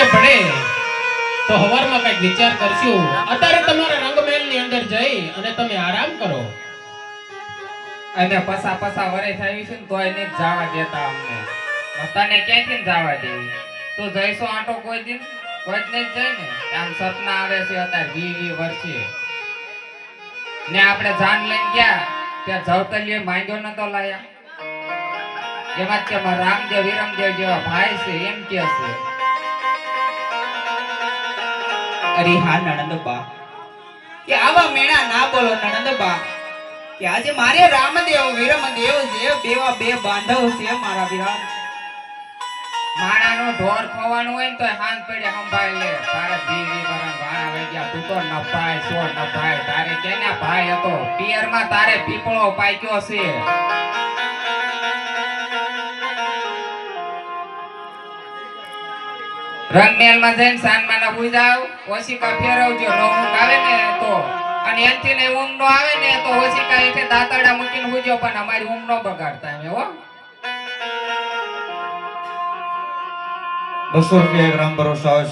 શક્ય પડે તો હવારમાં કંઈક વિચાર કરશું. અત્યારે તમારા રંગમહેલની અંદર જઈ અને તમે આરામ કરો. અને પસા પસા વરે થઈ છે ને તો એને જવા દેતા અમને. મતાને ક્યાંથી જવા દેવી? તો જઈશો આટો કોઈ દિન? કોઈ ને જઈ ને? આમ સપના આવે છે અત્યારે વી વી વર્ષે. ને આપણે જાન લઈને ગયા, ત્યાં જવતલીએ માંગ્યો નતો લાયા. એમાં કે રામદેવ વિરમદેવ જેવા ભાઈ છે, એમ કે છે. અરે હા નણંદબા કે આવા મેણા ના બોલો નણંદબા કે આજે મારે રામદેવ, વિરમદેવ જે બેવા બે બાંધવ છે મારા વિરામ. માણાનો ઢોર ખવાનું હોય ને તો હાથ પડે સંભાળી લે. તારે બીવી બરમ વાણા વઈ ગયા. તું તો નપાય સો નપાય તારે કેના ભાઈ હતો? પિયરમાં તારે પીપળો પાક્યો છે. રંગમેલમાં જઈને સાનમાં ના પૂઈ જાવ ઓશિકા ફેરવજો નો ઊંઘ આવે ને તો. અને એનથી ને ઊંઘ નો આવે ને તો ઓશિકા એટલે દાંતરડા મૂકીને હુજો, પણ અમારી ઊંઘ નો બગાડતા એમ હો. બસો રૂપિયા એક રામ ભરોસો આવે